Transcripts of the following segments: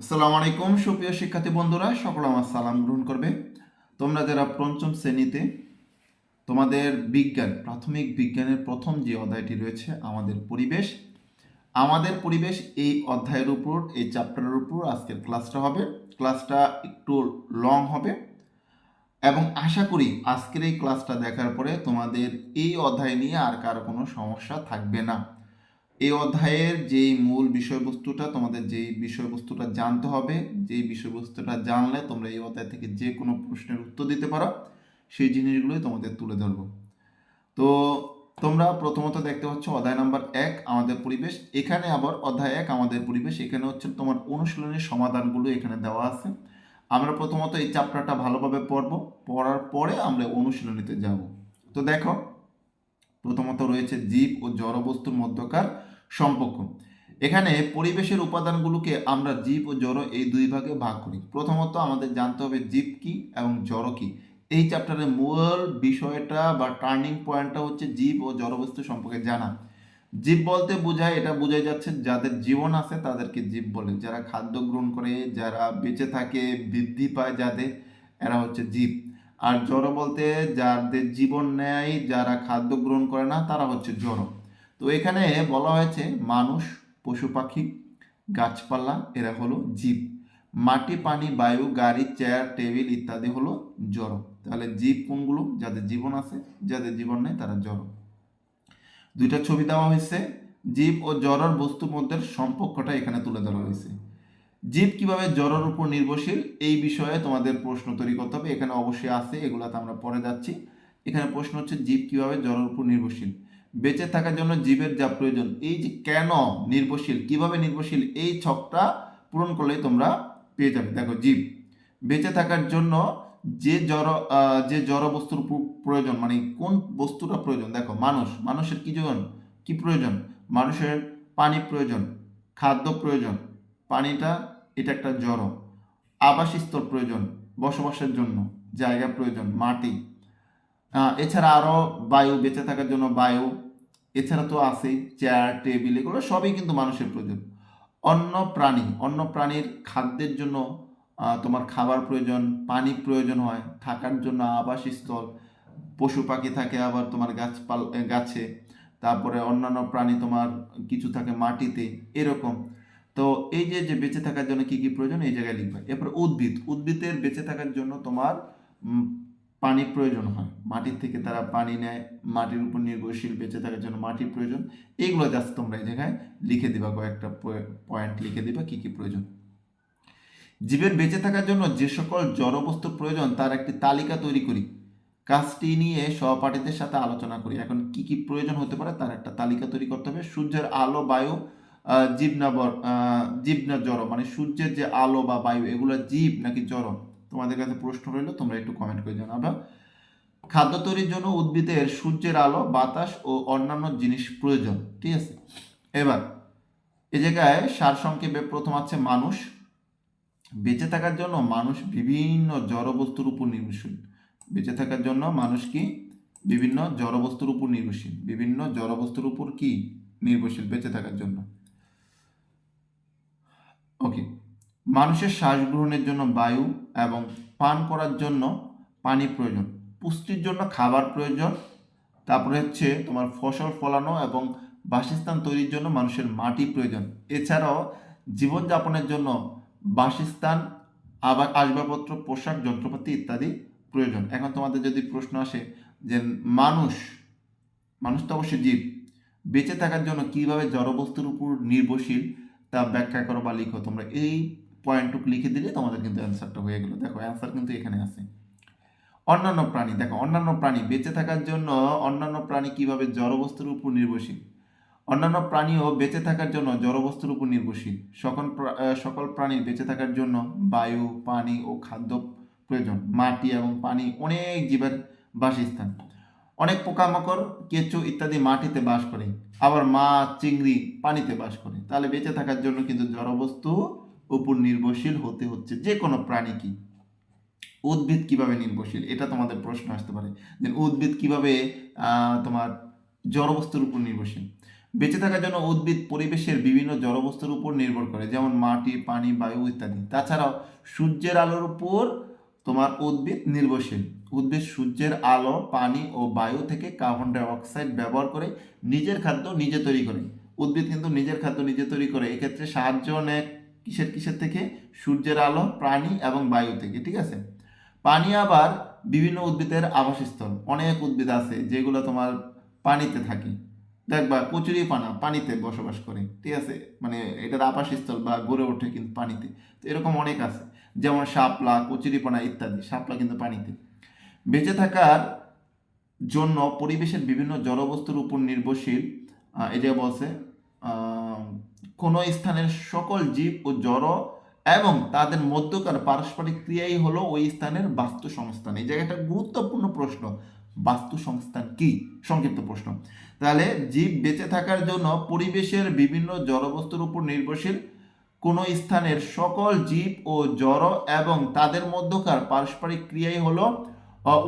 আসসালামু আলাইকুম, সুপ্রিয় শিক্ষার্থী বন্ধুরা, সকল আমার সালাম গ্রহণ করবে। তোমরা যারা পঞ্চম শ্রেণীতে, তোমাদের বিজ্ঞান, প্রাথমিক বিজ্ঞানের প্রথম যে অধ্যায়টি রয়েছে, আমাদের পরিবেশ আমাদের পরিবেশ এই অধ্যায়ের উপর, এই চ্যাপ্টারের উপর আজকের ক্লাসটা হবে। ক্লাসটা একটু লং হবে এবং আশা করি আজকের এই ক্লাসটা দেখার পরে তোমাদের এই অধ্যায় নিয়ে আর কারও কোনো সমস্যা থাকবে না। এই অধ্যায়ের যেই মূল বিষয়বস্তুটা, তোমাদের যেই বিষয়বস্তুটা জানতে হবে, যেই বিষয়বস্তুটা জানলে তোমরা এই অধ্যায় থেকে যে কোনো প্রশ্নের উত্তর দিতে পারো, সেই জিনিসগুলোই তোমাদের তুলে ধরবো। তো তোমরা প্রথমত দেখতে পাচ্ছ অধ্যায় নাম্বার এক, আমাদের পরিবেশ। এখানে আবার অধ্যায় এক, আমাদের পরিবেশ। এখানে হচ্ছে তোমার অনুশীলনের সমাধানগুলো এখানে দেওয়া আছে। আমরা প্রথমত এই চ্যাপ্টারটা ভালোভাবে পড়ব। পড়ার পরে আমরা অনুশীলনীতে যাব। তো দেখো, প্রথমত রয়েছে জীব ও জড়বস্তুর মধ্যকার সম্পর্ক। এখানে পরিবেশের উপাদানগুলোকে আমরা জীব ও জড় এই দুই ভাগে ভাগ করি। প্রথমত আমাদের জানতে হবে জীব কি এবং জড় কি। এই চ্যাপ্টারের মূল বিষয়টা বা টার্নিং পয়েন্টটা হচ্ছে জীব ও জড়বস্তু সম্পর্কে জানা। জীব বলতে বোঝায়, এটা বোঝাই যাচ্ছে যাদের জীবন আছে তাদেরকে জীব বলে। যারা খাদ্য গ্রহণ করে, যারা বেঁচে থাকে, বৃদ্ধি পায় যাদের, এরা হচ্ছে জীব। আর জড় বলতে যাদের জীবন নেয়, যারা খাদ্য গ্রহণ করে না, তারা হচ্ছে জড়। তো এখানে বলা হয়েছে মানুষ, পশু পাখি, গাছপালা, এরা হলো জীব। মাটি, পানি, বায়ু, গাড়ি, চেয়ার, টেবিল ইত্যাদি হলো জড়। তাহলে জীব কোনগুলো? যাদের জীবন আছে, যাদের জীবন নেই, তারা জড়। দুইটা ছবি দেওয়া হয়েছে। জীব ও জড়র বস্তুর মধ্যে সম্পর্কটা এখানে তুলে ধরা হয়েছে। জীব কীভাবে জড়র উপর নির্ভরশীল? এই বিষয়ে তোমাদের প্রশ্ন তৈরি করতে হবে। এখানে অবশ্যই আছে, এগুলাতে আমরা পরে যাচ্ছি। এখানে প্রশ্ন হচ্ছে, জীব কীভাবে জড়র উপর নির্ভরশীল? বেঁচে থাকার জন্য জীবের যা প্রয়োজন, এই যে কেন নির্ভরশীল, কীভাবে নির্ভরশীল, এই ছকটা পূরণ করলেই তোমরা পেয়ে যাবে। দেখো, জীব, বেঁচে থাকার জন্য যে জড় যে জড় বস্তুর প্রয়োজন মানে কোন বস্তুটা প্রয়োজন? দেখো, মানুষ, মানুষের কি জীবন কি প্রয়োজন? মানুষের পানি প্রয়োজন, খাদ্য প্রয়োজন, পানিটা, এটা একটা জড়, আবাসস্থল প্রয়োজন, বসবাসের জন্য জায়গা প্রয়োজন, মাটি এছাড়া আরও বায়ু, বেঁচে থাকার জন্য বায়ু, এছাড়া তো আছেই চেয়ার টেবিল এগুলো সবই কিন্তু মানুষের প্রয়োজন। অন্য প্রাণী, অন্য প্রাণীর খাদ্যের জন্য তোমার খাবার প্রয়োজন, পানি প্রয়োজন হয়, থাকার জন্য আবাসস্থল, পশু পাখি থাকে আবার তোমার গাছপাল গাছে, তারপরে অন্যান্য প্রাণী তোমার কিছু থাকে মাটিতে, এরকম। তো এই যে যে বেঁচে থাকার জন্য কি কি প্রয়োজন, এই জায়গায় লিখবে। এরপর উদ্ভিদ, উদ্ভিদের বেঁচে থাকার জন্য তোমার উম, পানি প্রয়োজন হয়। মাটির থেকে তারা পানি নেয় মাটির উপর নির্ভরশীল বেঁচে থাকার জন্য মাটির প্রয়োজন। এইগুলো জাস্ট তোমরা এই জায়গায় লিখে দিবা কয়েকটা পয়েন্ট লিখে দিবা কি কি প্রয়োজন। জীবের বেঁচে থাকার জন্য যে সকল জড়বস্তুর প্রয়োজন তার একটি তালিকা তৈরি করি। কাজটি নিয়ে সহপাঠীদের সাথে আলোচনা করি। এখন কি কি প্রয়োজন হতে পারে তার একটা তালিকা তৈরি করতে হবে। সূর্যের আলো বায়ু আহ, জীব না বর- আহ, জীব না জড় মানে সূর্যের যে আলো বা বায়ু এগুলো জীব নাকি জড়? তোমাদের কাছে প্রশ্ন রইল, তোমরা একটু কমেন্ট করে জানাবা। খাদ্য তৈরির জন্য উদ্ভিদের সূর্যের আলো, বাতাস ও অন্যান্য জিনিস প্রয়োজন, ঠিক আছে? এবার, এ জায়গায় সারসংক্ষেপে প্রথম আছে মানুষ। বেঁচে থাকার জন্য মানুষ বিভিন্ন জড়বস্তুর উপর নির্ভরশীল। বেঁচে থাকার জন্য মানুষ কি? বিভিন্ন জড়বস্তুর উপর নির্ভরশীল। বিভিন্ন জড়বস্তুর উপর কি? নির্ভরশীল বেঁচে থাকার জন্য। ওকে মানুষের শ্বাস গ্রহণের জন্য বায়ু এবং পান করার জন্য পানি প্রয়োজন। পুষ্টির জন্য খাবার প্রয়োজন। তারপরে হচ্ছে তোমার ফসল ফলানো এবং বাসস্থান তৈরির জন্য মানুষের মাটি প্রয়োজন। এছাড়াও জীবনযাপনের জন্য বাসস্থান, আবার আসবাবপত্র, পোশাক, যন্ত্রপাতি ইত্যাদি প্রয়োজন। এখন তোমাদের যদি প্রশ্ন আসে যে মানুষ মানুষ তো অবশ্যই জীব, বেঁচে থাকার জন্য কীভাবে জড়বস্তুর উপর নির্ভরশীল তা ব্যাখ্যা করো বা লিখো। তোমরা এই পয়েন্টটুকু লিখে দিলে তোমাদের কিন্তু অ্যান্সারটা হয়ে গেলো। দেখো অ্যান্সার কিন্তু এখানে আছে। অন্যান্য প্রাণী, দেখো, অন্যান্য প্রাণী বেঁচে থাকার জন্য অন্যান্য প্রাণী কীভাবে জড়বস্তুর উপর নির্ভরশীল? অন্যান্য প্রাণীও বেঁচে থাকার জন্য জড়বস্তুর উপর নির্ভরশীল। সকল সকল প্রাণীর বেঁচে থাকার জন্য বায়ু, পানি ও খাদ্য প্রয়োজন। মাটি এবং পানি অনেক জীবের বাসস্থান। অনেক পোকামাকড়, কেঁচো ইত্যাদি মাটিতে বাস করে। আবার মাছ, চিংড়ি পানিতে বাস করে। তাহলে বেঁচে থাকার জন্য কিন্তু জড়বস্তু উপর নির্ভরশীল হতে হচ্ছে যে কোনো প্রাণী কি? উদ্ভিদ কীভাবে নির্ভরশীল? এটা তোমাদের প্রশ্ন আসতে পারে। যে উদ্ভিদ কীভাবে তোমার জড়বস্তুর উপর নির্ভরশীল? বেঁচে থাকার জন্য উদ্ভিদ পরিবেশের বিভিন্ন জড়বস্তুর উপর নির্ভর করে, যেমন মাটি, পানি, বায়ু ইত্যাদি। তাছাড়াও সূর্যের আলোর উপর তোমার উদ্ভিদ নির্ভরশীল। উদ্ভিদ সূর্যের আলো, পানি ও বায়ু থেকে কার্বন ডাই অক্সাইড ব্যবহার করে নিজের খাদ্য নিজে তৈরি করে। উদ্ভিদ কিন্তু নিজের খাদ্য নিজে তৈরি করে, এক্ষেত্রে সাহায্য নেয় কিসের কিসের থেকে? সূর্যের আলো, প্রাণী এবং বায়ু থেকে, ঠিক আছে? পানি আবার বিভিন্ন উদ্ভিদের আবাসস্থল। অনেক উদ্ভিদ আছে যেগুলো তোমার পানিতে থাকে। দেখবা, কচুরি পানা পানিতে বসবাস করে, ঠিক আছে? মানে এটার আবাসস্থল বা গড়ে ওঠে কিন্তু পানিতে। তো এরকম অনেক আছে। যেমন শাপলা কচুরিপানা ইত্যাদি। শাপলা কিন্তু পানিতে। বেঁচে থাকার জন্য পরিবেশের বিভিন্ন জড়বস্তুর উপর নির্ভরশীল যে বলছে কোনো স্থানের সকল জীব ও জড় এবং তাদের মধ্যকার পারস্পরিক ক্রিয়াই হলো ওই স্থানের বাস্তু সংস্থান এই জায়গাটা গুরুত্বপূর্ণ প্রশ্ন। বাস্তু সংস্থান কি? সংক্ষিপ্ত প্রশ্ন। তাহলে জীব বেঁচে থাকার জন্য পরিবেশের বিভিন্ন জড়বস্তুর উপর নির্ভরশীল। কোনো স্থানের সকল জীব ও জড় এবং তাদের মধ্যকার পারস্পরিক ক্রিয়াই হলো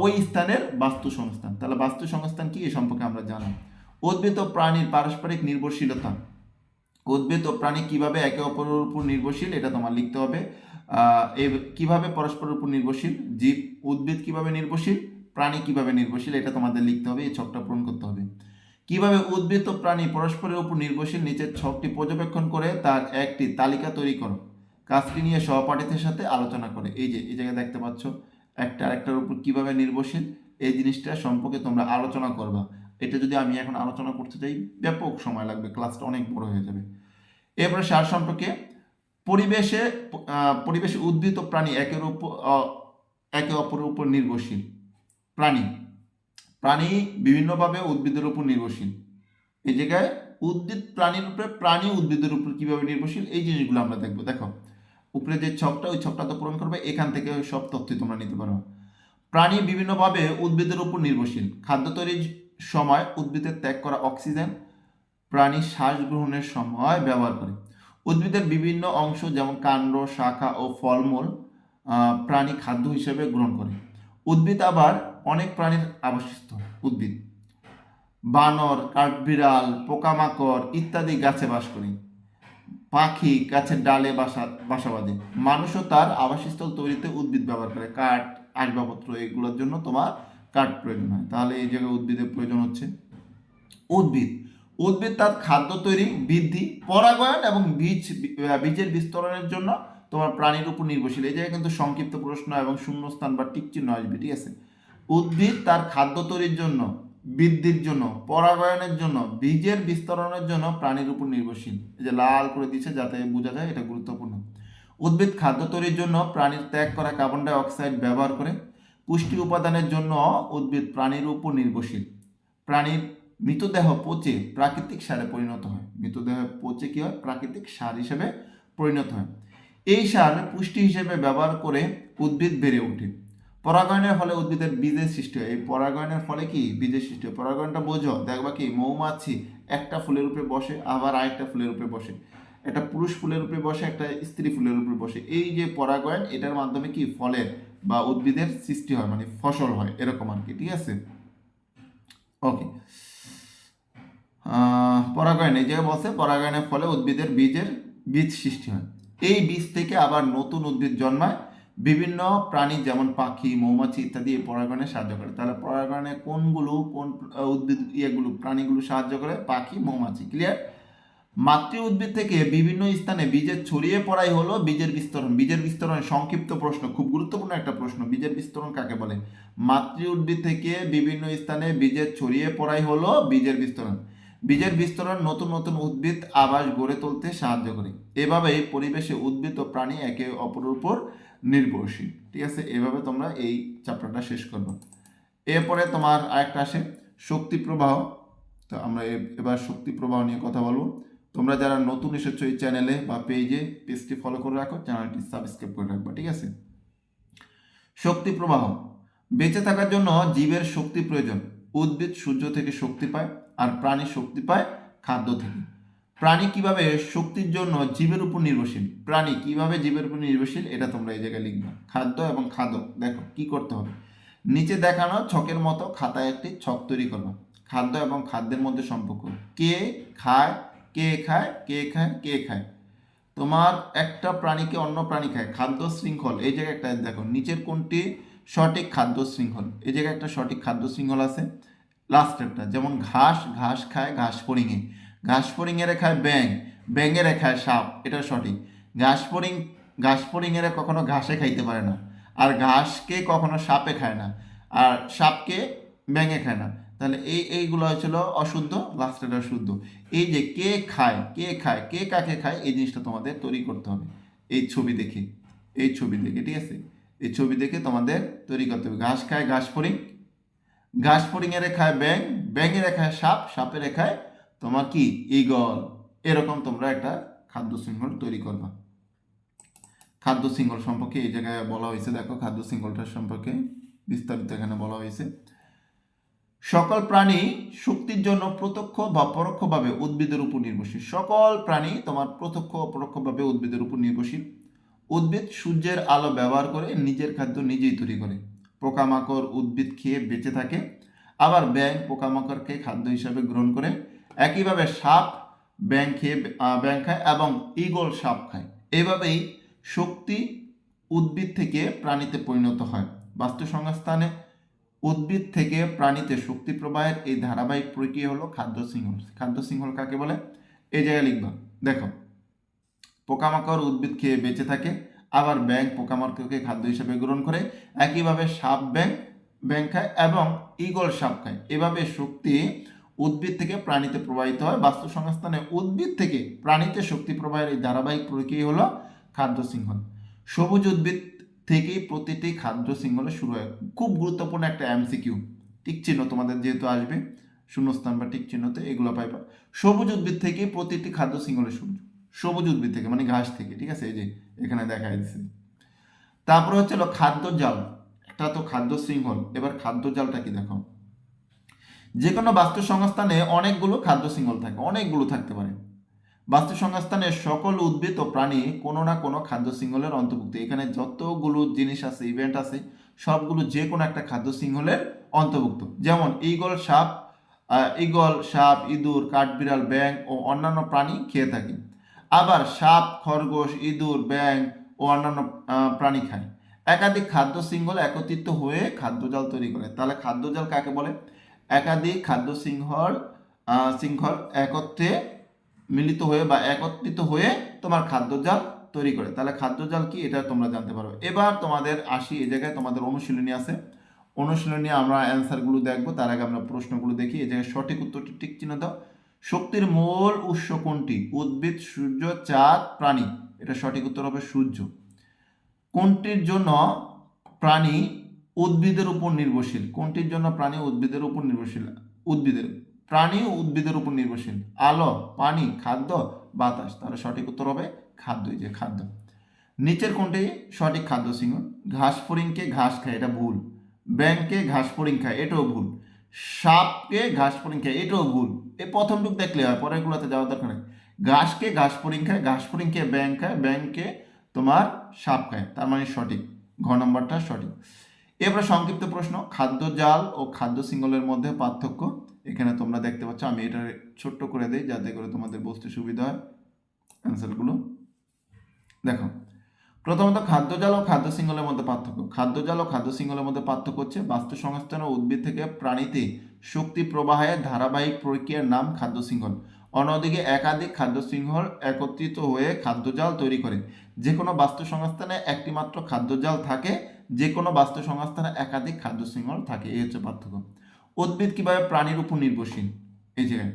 ওই স্থানের বাস্তু সংস্থান তাহলে বাস্তু সংস্থান কি এ সম্পর্কে আমরা জানলাম উদ্ভিদ ও প্রাণীর পারস্পরিক নির্ভরশীলতা। উদ্ভিদ ও প্রাণী কীভাবে একে অপরের উপর নির্ভরশীল, এটা তোমার লিখতে হবে। কীভাবে পরস্পরের উপর নির্ভরশীল? জীব, উদ্ভিদ কীভাবে নির্ভরশীল? প্রাণী কীভাবে নির্ভরশীল, এটা তোমাদের লিখতে হবে, এই ছকটা পূরণ করতে হবে। কীভাবে উদ্ভিদ ও প্রাণী পরস্পরের উপর নির্ভরশীল? নিচের ছকটি পর্যবেক্ষণ করে তার একটি তালিকা তৈরি করো। কাজটি নিয়ে সহপাঠীদের সাথে আলোচনা করে। এই যে, এই জায়গায় দেখতে পাচ্ছ, একটা আরেকটার উপর কীভাবে নির্ভরশীল, এই জিনিসটা সম্পর্কে তোমরা আলোচনা করবা। এটা যদি আমি এখন আলোচনা করতে চাই ব্যাপক সময় লাগবে, ক্লাসটা অনেক বড় হয়ে যাবে। এরপরে সার সম্পর্কে পরিবেশে পরিবেশে উদ্ভিদ ও প্রাণী একের উপর একে অপরের উপর নির্ভরশীল। প্রাণী প্রাণী বিভিন্নভাবে উদ্ভিদের উপর নির্ভরশীল। এই জায়গায় উদ্ভিদ প্রাণীর উপরে, প্রাণী উদ্ভিদের উপর কীভাবে নির্ভরশীল, এই জিনিসগুলো আমরা দেখব। দেখো, উপরে যে ছকটা ওই ছকটা তো পূরণ করবে, এখান থেকে সব তথ্যই তোমরা নিতে পারো। প্রাণী বিভিন্নভাবে উদ্ভিদের উপর নির্ভরশীল। খাদ্য তৈরির সময় উদ্ভিদের ত্যাগ করা অক্সিজেন প্রাণী শ্বাস গ্রহণের সময় ব্যবহার করে। উদ্ভিদের বিভিন্ন অংশ যেমন কাণ্ড, শাখা ও ফলমূল প্রাণী খাদ্য হিসেবে গ্রহণ করে। উদ্ভিদ আবার অনেক প্রাণীর আবাসস্থল, উদ্ভিদ। বানর, কাঠবিড়াল, পোকামাকড় ইত্যাদি গাছে বাস করে। পাখি গাছের ডালে বাসা বাসা বাঁধে। মানুষও তার আবাসস্থল তৈরিতে উদ্ভিদ ব্যবহার করে। কাঠ, আসবাবপত্র, এগুলোর জন্য তোমার কাঠ প্রয়োজন হয়? তাহলে এই জায়গায় উদ্ভিদের প্রয়োজন হচ্ছে উদ্ভিদ। উদ্ভিদ তার খাদ্য তৈরি, বৃদ্ধি, পরাগায়ন এবং বীজ বীজের বিস্তরণের জন্য তোমার প্রাণীর উপর নির্ভরশীল। এই জায়গায় কিন্তু সংক্ষিপ্ত প্রশ্ন এবং শূন্যস্থান বা টিক চিহ্ন আসবে, ঠিক আছে? উদ্ভিদ তার খাদ্য তৈরির জন্য, বৃদ্ধির জন্য, পরাগায়নের জন্য, বীজের বিস্তরণের জন্য প্রাণীর উপর নির্ভরশীল। এই যে লাল করে দিচ্ছে যাতে বোঝা যায় এটা গুরুত্বপূর্ণ। উদ্ভিদ খাদ্য তৈরির জন্য প্রাণীর ত্যাগ করা কার্বন ডাই অক্সাইড ব্যবহার করে পুষ্টি উপাদানের জন্য উদ্ভিদ প্রাণীর উপর নির্ভরশীল। প্রাণীর মৃতদেহ পচে প্রাকৃতিক সারে পরিণত হয়। মৃতদেহ পচে কি হয়? প্রাকৃতিক সার হিসেবে পরিণত হয়। এই সার পুষ্টি হিসেবে ব্যবহার করে উদ্ভিদ বেড়ে ওঠে। পরাগায়নের ফলে উদ্ভিদের বীজের সৃষ্টি হয়। এই পরাগায়নের ফলে কি? বীজের সৃষ্টি হয়। পরাগায়নটা বোঝো, দেখবা কি? মৌমাছি একটা ফুলের উপরে বসে, আবার আরেকটা ফুলের উপরে বসে। একটা পুরুষ ফুলের উপরে বসে, একটা স্ত্রী ফুলের উপরে বসে। এই যে পরাগায়ন, এটার মাধ্যমে কি? ফলের বা উদ্ভিদের সৃষ্টি হয় মানে ফসল হয়, এরকম আর কি, ঠিক আছে? ওকে পরাগায়ন, এই জায়গায় বলছে, পরাগায়নের ফলে উদ্ভিদের বীজের বীজ সৃষ্টি হয়। এই বীজ থেকে আবার নতুন উদ্ভিদ জন্মায়। বিভিন্ন প্রাণী যেমন পাখি, মৌমাছি ইত্যাদি এই পরাগায়নে সাহায্য করে। তাহলে পরাগায়নে কোনগুলো, কোন উদ্ভিদ ইয়েগুলো, প্রাণীগুলো সাহায্য করে? পাখি, মৌমাছি ক্লিয়ার মাতৃ উদ্ভিদ থেকে বিভিন্ন স্থানে বীজের ছড়িয়ে পড়াই হলো বীজের বিস্তরণ। বীজের বিস্তরণ সংক্ষিপ্ত প্রশ্ন, খুব গুরুত্বপূর্ণ একটা প্রশ্ন। বীজের বিস্তরণ কাকে বলে? মাতৃ উদ্ভিদ থেকে বিভিন্ন স্থানে বীজের ছড়িয়ে পড়াই হলো বীজের বিস্তরণ। বীজের বিস্তরণ নতুন নতুন উদ্ভিদ, আবাস গড়ে তুলতে সাহায্য করে। এভাবেই পরিবেশে উদ্ভিদ ও প্রাণী একে অপরের উপর নির্ভরশীল। ঠিক আছে? এভাবে তোমরা এই চ্যাপ্টারটা শেষ করবে। এরপরে তোমার আরেকটা আসে, শক্তি প্রবাহ। তো আমরা এবার শক্তি প্রবাহ নিয়ে কথা বলব। তোমরা যারা নতুন এসেছ এই চ্যানেলে বা পেজে, পেজটি ফলো করে রাখো, চ্যানেলটি সাবস্ক্রাইব করে রাখবা, ঠিক আছে? শক্তি প্রবাহ, বেঁচে থাকার জন্য জীবের শক্তি প্রয়োজন। উদ্ভিদ সূর্য থেকে শক্তি পায় আর প্রাণী শক্তি পায় খাদ্য থেকে। প্রাণী কীভাবে শক্তির জন্য জীবের উপর নির্ভরশীল? প্রাণী কীভাবে জীবের উপর নির্ভরশীল? এটা তোমরা এই জায়গায় লিখবে। খাদ্য এবং খাদ্য দেখো কি করতে হবে। নিচে দেখানো ছকের মতো খাতায় একটি ছক তৈরি করবা। খাদ্য এবং খাদ্যের মধ্যে সম্পর্ক। কে খায়? কে খায় কে খায় কে খায়। তোমার একটা প্রাণীকে অন্য প্রাণী খায়, খাদ্য শৃঙ্খল। এই জায়গায় একটা দেখো, নিচের কোনটি সঠিক খাদ্য শৃঙ্খল? এই জায়গায় একটা সঠিক খাদ্য শৃঙ্খল আছে। লাস্ট লাস্টেরটা যেমন ঘাস ঘাস খায়, ঘাস ফড়িংয়ে ঘাস ফড়িংয়েরা খায় ব্যাং ব্যাঙেরা খায় সাপ, এটা সঠিক। ঘাস ফড়িং, ঘাস ফড়িংয়েরা কখনো ঘাসে খাইতে পারে না। আর ঘাসকে কখনো সাপে খায় না। আর সাপকে ব্যাঙে খায় না। তাহলে এই, এইগুলো হয়েছিল অশুদ্ধ লাস্টেটা শুদ্ধ এই যে কে খায় কে খায়, কে কাকে খায়, এই জিনিসটা তোমাদের তৈরি করতে হবে। এই ছবি দেখে, এই ছবি দেখে, ঠিক আছে? এই ছবি দেখে তোমাদের তৈরি করতে হবে। ঘাস খায়, ঘাস ফড়িং। ঘাস ফড়িংয়ের খায় ব্যাং ব্যাঙের খায় সাপ সাপের খায় তোমার কি? ইগল এরকম তোমরা একটা খাদ্য শৃঙ্খল তৈরি করবা। খাদ্য শৃঙ্খল সম্পর্কে এই জায়গায় বলা হয়েছে। দেখো, খাদ্য শৃঙ্খলটার সম্পর্কে বিস্তারিত এখানে বলা হয়েছে। সকল প্রাণী শক্তির জন্য প্রত্যক্ষ বা পরোক্ষভাবে উদ্ভিদের উপর নির্ভরশীল। সকল প্রাণী তোমার প্রত্যক্ষ ও পরোক্ষভাবে উদ্ভিদের উপর নির্ভরশীল। উদ্ভিদ সূর্যের আলো ব্যবহার করে নিজের খাদ্য নিজেই তৈরি করে। পোকামাকড় উদ্ভিদ খেয়ে বেঁচে থাকে, আবার ব্যাং পোকামাকড়কে খাদ্য হিসাবে গ্রহণ করে। একইভাবে সাপ ব্যাং খেয়ে ব্যাং খায় এবং ঈগল সাপ খায়। এইভাবেই শক্তি উদ্ভিদ থেকে প্রাণীতে পরিণত হয়। বাস্তু সংস্থানে উদ্ভিদ থেকে প্রাণীতে শক্তি প্রবাহের এই ধারাবাহিক প্রক্রিয়া হলো খাদ্য শৃঙ্খল। খাদ্য শৃঙ্খল কাকে বলে? এই জায়গায় লিখবা। দেখো, পোকামাকড় উদ্ভিদ খেয়ে বেঁচে থাকে, আবার ব্যাং পোকামাকড়কে খাদ্য হিসেবে গ্রহণ করে। একইভাবে সাপ ব্যাং ব্যাং খায় এবং ঈগল সাপ খায়। এভাবে শক্তি উদ্ভিদ থেকে প্রাণীতে প্রবাহিত হয়। বাস্তু সংস্থানে উদ্ভিদ থেকে প্রাণীতে শক্তি প্রবাহের এই ধারাবাহিক প্রক্রিয়া হলো খাদ্য শৃঙ্খল। সবুজ উদ্ভিদ থেকেই প্রতিটি খাদ্য শৃঙ্খলে শুরু হয়। খুব গুরুত্বপূর্ণ একটা এমসিকিউ টিক চিহ্ন তোমাদের যেহেতু আসবে, শূন্যস্থান বা টিক চিহ্নতে এগুলো পাইবা সবুজ উদ্ভিদ থেকেই প্রতিটি খাদ্য শৃঙ্খলে শুরু। সবুজ উদ্ভিদ থেকে মানে ঘাস থেকে, ঠিক আছে? এই যে, এখানে দেখা যাচ্ছে তারপরে হচ্ছে খাদ্য জাল। একটা তো খাদ্য শৃঙ্খল। এবার খাদ্য জালটা কি দেখো? যে কোনো বাস্তু সংস্থানে অনেকগুলো খাদ্য শৃঙ্খল থাকে, অনেকগুলো থাকতে পারে। বাস্তু সংস্থানে সকল উদ্ভিদ ও প্রাণী কোনো না কোনো খাদ্য শৃঙ্খলের অন্তর্ভুক্ত। এখানে যতগুলো জিনিস আছে ইভেন্ট আছে সবগুলো যে কোনো একটা খাদ্য শৃঙ্খলের অন্তর্ভুক্ত। যেমন ঈগল সাপ ঈগল সাপ ইঁদুর কাঠবিড়াল ব্যাং ও অন্যান্য প্রাণী খেয়ে থাকে। আবার সাপ খরগোশ ইঁদুর ব্যাং ও অন্যান্য প্রাণী খায়। একাধিক খাদ্য শৃঙ্খল একত্রিত হয়ে খাদ্যজাল তৈরি করে। তাহলে খাদ্যজাল কাকে বলে? একাধিক খাদ্য আহ, শৃঙ্খল একত্রে মিলিত হয়ে বা একত্রিত হয়ে তোমার খাদ্যজাল তৈরি করে। তাহলে খাদ্যজাল কি? এটা তোমরা জানতে পারো এবার তোমাদের আসি এই জায়গায় তোমাদের অনুশীলনী আছে। অনুশীলনী আমরা অ্যান্সারগুলো দেখব, তার আগে আমরা প্রশ্নগুলো দেখি। এই জায়গায় সঠিক উত্তরটি ঠিক চিহ্ন দাও। শক্তির মূল উৎস কোনটি? উদ্ভিদ, সূর্য, চাঁদ, প্রাণী। এটা সঠিক উত্তর হবে সূর্য। কোনটির জন্য প্রাণী উদ্ভিদের উপর নির্ভরশীল? কোনটির জন্য প্রাণী উদ্ভিদের উপর নির্ভরশীল? উদ্ভিদের। প্রাণী ও উদ্ভিদের উপর নির্ভরশীল। আলো, পানি, খাদ্য, বাতাস। তাহলে সঠিক উত্তর হবে খাদ্য, এই যে খাদ্য। নিচের কোনটি? সঠিক খাদ্য সিংহ। ঘাস ফড়িংকে ঘাস খায়, এটা ভুল। ব্যাংকে ঘাস ফড়িং খায়, এটাও ভুল। সাপকে ঘাস ফড়িং খায়, এটাও ভুল। এই প্রথমটুক দেখলে হয়, পরেরগুলোতে যাওয়ার দরকার নেই। ঘাসকে ঘাস ফড়িং খায়, ঘাস ফড়িংকে ব্যাং খায় ব্যাংকে তোমার সাপ খায়। তার মানে সঠিক। ঘ নম্বরটা সঠিক। এরপরে সংক্ষিপ্ত প্রশ্ন, খাদ্য জাল ও খাদ্য সিঙ্গলের মধ্যে পার্থক্য এখানে তোমরা দেখতে পাচ্ছ, আমি এটা ছোট্ট করে দিই যাতে করে তোমাদের বুঝতে সুবিধা হয় অ্যান্সারগুলো দেখো, প্রথমত খাদ্যজাল ও খাদ্য সিঙ্গলের মধ্যে পার্থক্য। খাদ্যজাল ও খাদ্য সিঙ্গলের মধ্যে পার্থক্য হচ্ছে বাস্তু সংস্থান ও উদ্ভিদ থেকে প্রাণীতে শক্তি প্রবাহের ধারাবাহিক প্রক্রিয়ার নাম খাদ্য শৃঙ্খল। অন্যদিকে একাধিক খাদ্য শৃঙ্খল একত্রিত হয়ে খাদ্যজাল তৈরি করে। যে কোনো বাস্তু সংস্থানে একটি মাত্র খাদ্যজাল থাকে যে কোনো বাস্তু সংস্থানে একাধিক খাদ্য শৃঙ্খল থাকে। এই হচ্ছে পার্থক্য। উদ্ভিদ কীভাবে প্রাণীর উপর নির্ভরশীল? এই জায়গায়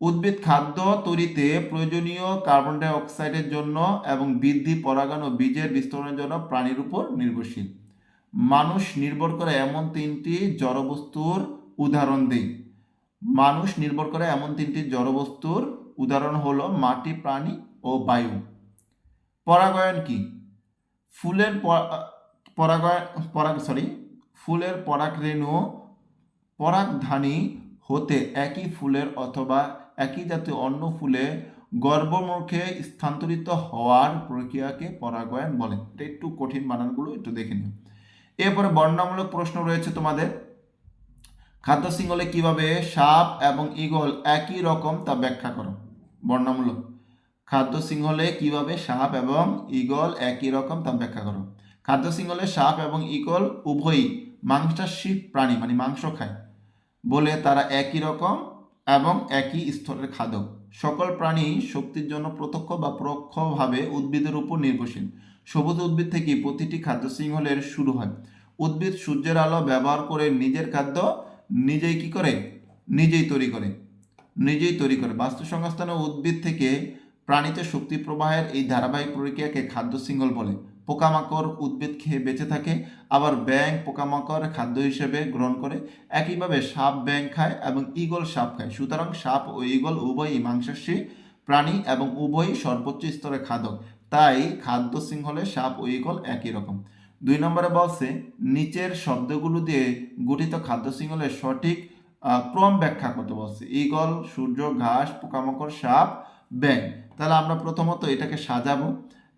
উদ্ভিদ খাদ্য তৈরিতে প্রয়োজনীয় কার্বন ডাই অক্সাইডের জন্য এবং বৃদ্ধি, পরাগায়ন ও বীজের বিস্তরণের জন্য প্রাণীর উপর নির্ভরশীল। মানুষ নির্ভর করে এমন তিনটি জড়বস্তুর উদাহরণ দেই। মানুষ নির্ভর করে এমন তিনটি জড়বস্তুর উদাহরণ হলো মাটি, প্রাণী ও বায়ু। পরাগায়ন কি? ফুলের পরাগায়ন, পরাগ সরি ফুলের পরাগরেণু পরাগধানী হতে একই ফুলের অথবা একই জাতীয় অন্য ফুলে গর্ভমুখে স্থানান্তরিত হওয়ার প্রক্রিয়াকে পরাগায়ন বলে। এটা একটু কঠিন বানানগুলো একটু দেখে নিও এরপরে বর্ণনামূলক প্রশ্ন রয়েছে তোমাদের। খাদ্য শৃঙ্খলে কীভাবে সাপ এবং ঈগল একই রকম তা ব্যাখ্যা করো। বর্ণামূলক খাদ্য শৃঙ্খলে কীভাবে সাপ এবং ঈগল একই রকম তা ব্যাখ্যা করো। খাদ্য শৃঙ্খলে সাপ এবং ঈগল উভয়ই মাংসাশী প্রাণী মানে মাংস খায়। বলে তারা একই রকম এবং একই স্তরের খাদক। সকল প্রাণী শক্তির জন্য প্রত্যক্ষ বা পরোক্ষভাবে উদ্ভিদের উপর নির্ভরশীল। সবুজ উদ্ভিদ থেকে প্রতিটি খাদ্য শৃঙ্খলের শুরু হয়। উদ্ভিদ সূর্যের আলো ব্যবহার করে নিজের খাদ্য নিজেই কি করে? নিজেই তৈরি করে। নিজেই তৈরি করে। বাস্তু সংস্থানে উদ্ভিদ থেকে প্রাণীতে শক্তি প্রবাহের এই ধারাবাহিক প্রক্রিয়াকে খাদ্য শৃঙ্খল বলে। পোকামাকড় উদ্ভিদ খেয়ে বেঁচে থাকে, আবার ব্যাং পোকামাকড় খাদ্য হিসেবে গ্রহণ করে। একইভাবে সাপ ব্যাং খায় এবং ঈগল সাপ খায়। সুতরাং সাপ ও ঈগল উভয়ই মাংসাশী প্রাণী এবং উভয়ই সর্বোচ্চ স্তরের খাদক। তাই খাদ্য শৃঙ্খলে সাপ ও ঈগল একই রকম। দুই নম্বরে বলছে, নিচের শব্দগুলো দিয়ে গঠিত খাদ্য শৃঙ্খলের সঠিক ক্রম ব্যাখ্যা করতে বলছে। ঈগল, সূর্য, ঘাস, পোকামাকড়, সাপ ব্যাং তাহলে আমরা প্রথমত এটাকে সাজাবো।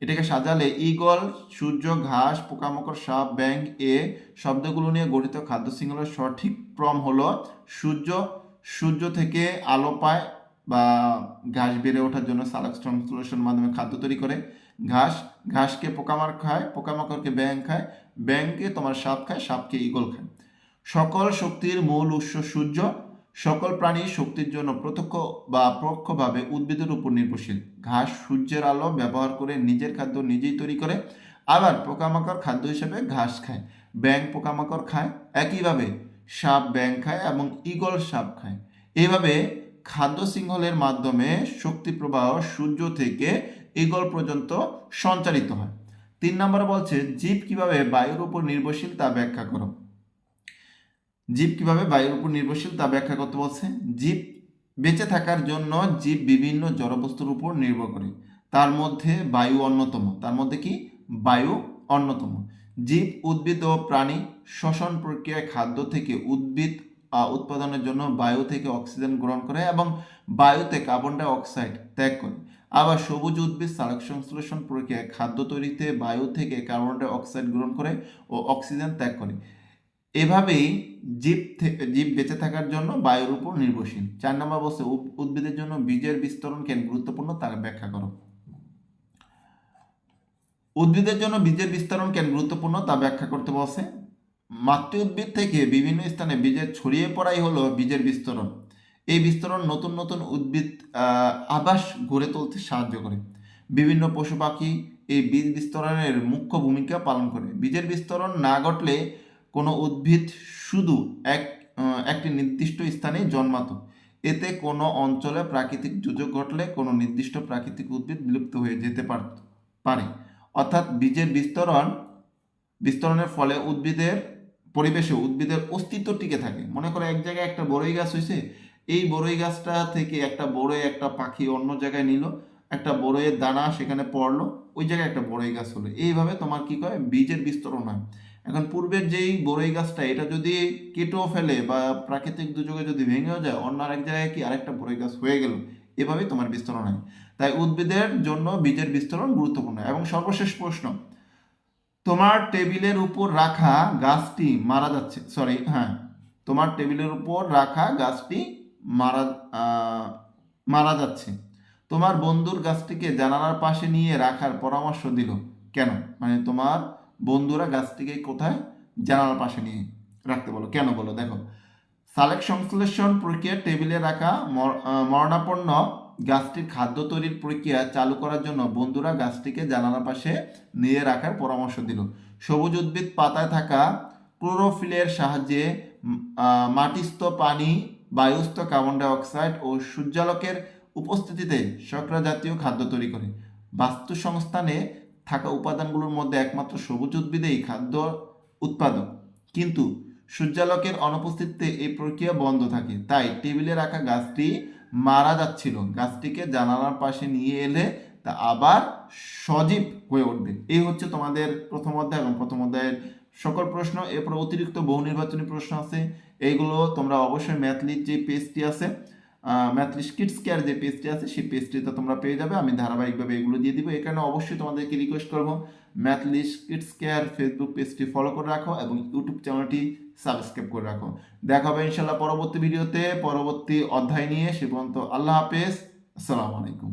এটাকে সাজালে ঈগল, সূর্য, ঘাস, পোকামাকড়, সাপ ব্যাং এ শব্দগুলো নিয়ে গঠিত খাদ্য শৃঙ্খলের সঠিক ক্রম হলো সূর্য। সূর্য থেকে আলো পায় বা ঘাস বেড়ে ওঠার জন্য সালাক সংশ্লেষণের মাধ্যমে খাদ্য তৈরি করে। ঘাস, ঘাসকে পোকামার খায়, পোকামাকড়কে ব্যাং খায় ব্যাংকে তোমার সাপ খায়, সাপকে ঈগল খায়। সকল শক্তির মূল উৎস সূর্য। সকল প্রাণী শক্তির জন্য প্রত্যক্ষ বা পরোক্ষভাবে উদ্ভিদের উপর নির্ভরশীল। ঘাস, সূর্যের আলো ব্যবহার করে নিজের খাদ্য নিজেই তৈরি করে, আবার পোকামাকড় খাদ্য হিসেবে ঘাস খায়। ব্যাং পোকামাকড় খায়, একইভাবে সাপ ব্যাং খায় এবং ঈগল সাপ খায়। এইভাবে খাদ্য শৃঙ্খলের মাধ্যমে শক্তি প্রবাহ সূর্য থেকে ঈগল পর্যন্ত সঞ্চারিত হয়। তিন নম্বরে বলছে, জীব কীভাবে বায়ুর উপর নির্ভরশীল তা ব্যাখ্যা করো। জীব কীভাবে বায়ুর উপর নির্ভরশীল তা ব্যাখ্যা করতে বলছে। জীব বেঁচে থাকার জন্য জীব বিভিন্ন জড়বস্তুর উপর নির্ভর করে। তার মধ্যে বায়ু অন্যতম। তার মধ্যে কি? বায়ু অন্যতম। জীব উদ্ভিদ ও প্রাণী শ্বসন প্রক্রিয়ায় খাদ্য থেকে উদ্ভিদ উৎপাদনের জন্য বায়ু থেকে অক্সিজেন গ্রহণ করে এবং বায়ুতে কার্বন ডাই অক্সাইড ত্যাগ করে। আবার সবুজ উদ্ভিদ সালোক সংশ্লেষণ প্রক্রিয়ায় খাদ্য তৈরিতে বায়ু থেকে কার্বন ডাই অক্সাইড গ্রহণ করে ও অক্সিজেন ত্যাগ করে। এভাবেই জীব জীব বেঁচে থাকার জন্য বায়ুর উপর নির্ভরশীল। চার নম্বর উদ- উদ্ভিদের জন্য বীজের বিস্তরণ কেন গুরুত্বপূর্ণ তা ব্যাখ্যা করো। উদ্ভিদের জন্য বীজের বিস্তরণ কেন গুরুত্বপূর্ণ, তা ব্যাখ্যা করতে বসে মাতৃ উদ্ভিদ থেকে বিভিন্ন স্থানে বীজের ছড়িয়ে পড়াই হলো বীজের বিস্তরণ। এই বিস্তরণ নতুন নতুন উদ্ভিদ আবাস গড়ে তুলতে সাহায্য করে। বিভিন্ন পশু পাখি এই বীজ বিস্তরণের মুখ্য ভূমিকা পালন করে। বীজের বিস্তরণ না ঘটলে কোনো উদ্ভিদ শুধু এক একটি নির্দিষ্ট স্থানে জন্মাতো। এতে কোনো অঞ্চলে প্রাকৃতিক দুর্যোগ ঘটলে কোনো নির্দিষ্ট প্রাকৃতিক উদ্ভিদ বিলুপ্ত হয়ে যেতে পারত পারে। অর্থাৎ বীজের বিস্তরণ, বিস্তরণের ফলে উদ্ভিদের পরিবেশে উদ্ভিদের অস্তিত্ব টিকে থাকে। মনে করো এক জায়গায় একটা বড়ই গাছ হয়েছে এই বড়ই গাছটা থেকে একটা বড়ই একটা পাখি অন্য জায়গায় নিল, একটা বড়ইয়ের দানা সেখানে পড়ল, ওই জায়গায় একটা বড়ই গাছ হলো। এইভাবে তোমার কি করে বীজের বিস্তরণ হয়। এখন পূর্বের যেই বড়ই গাছটা, এটা যদি কেটেও ফেলে বা প্রাকৃতিক দুর্যোগে যদি ভেঙেও যায়, অন্য আরেক জায়গায় কি আরেকটা বড়ই গাছ হয়ে গেল? এভাবেই তোমার বিস্তরণ হয়। তাই উদ্ভিদের জন্য বীজের বিস্তরণ গুরুত্বপূর্ণ। এবং সর্বশেষ প্রশ্ন, তোমার টেবিলের উপর রাখা গাছটি মারা যাচ্ছে সরি হ্যাঁ তোমার টেবিলের উপর রাখা গাছটি মারা মারা যাচ্ছে। তোমার বন্ধুর গাছটিকে জানালার পাশে নিয়ে রাখার পরামর্শ দিল। কেন? মানে তোমার বন্ধুরা গাছটিকে কোথায়? জানালার পাশে নিয়ে রাখতে বলো। কেন বলো? দেখো। সালেক সংশ্লেষণ প্রক্রিয়া টেবিলে রাখা মর- মরণাপন্ন গাছটির খাদ্য তৈরির প্রক্রিয়া চালু করার জন্য বন্ধুরা গাছটিকে জানালার পাশে নিয়ে রাখার পরামর্শ দিল। সবুজ উদ্ভিদ পাতায় থাকা ক্লোরোফিলের সাহায্যে মাটিস্থ পানি, বায়ুস্থ কার্বন ডাই অক্সাইড ও সূর্যালোকের উপস্থিতিতে শর্করা জাতীয় খাদ্য তৈরি করে। বাস্তু সংস্থানে থাকা উপাদানগুলোর মধ্যে একমাত্র সবুজ উদ্ভিদেই খাদ্য উৎপাদক। কিন্তু সূর্যালোকের অনুপস্থিতিতে এই প্রক্রিয়া বন্ধ থাকে, তাই টেবিলে রাখা গাছটি মারা যাচ্ছিল। গাছটিকে জানালার পাশে নিয়ে এলে তা আবার সজীব হয়ে উঠবে। এই হচ্ছে তোমাদের প্রথম অধ্যায় এবং প্রথম অধ্যায়ের সকল প্রশ্ন। এরপর অতিরিক্ত বহু নির্বাচনী প্রশ্ন আছে। এইগুলো তোমরা অবশ্যই ম্যাথলির যে পেজটি আছে ম্যাথলিস কিডস কেয়ার যে পেজটি আছে, সেই পেজটিতে তোমরা পেয়ে যাবে। আমি ধারাবাহিকভাবে এগুলো দিয়ে দিব। এখানে অবশ্যই তোমাদেরকে রিকোয়েস্ট করব। ম্যাথলিস কিডস কেয়ার ফেসবুক পেজটি ফলো করে রাখো এবং ইউটিউব চ্যানেলটি সাবস্ক্রাইব করে রাখো। দেখা হবে ইনশাল্লাহ পরবর্তী ভিডিওতে পরবর্তী অধ্যায় নিয়ে। সে পর্যন্ত আল্লাহ হাফেজ। আসসালামু আলাইকুম।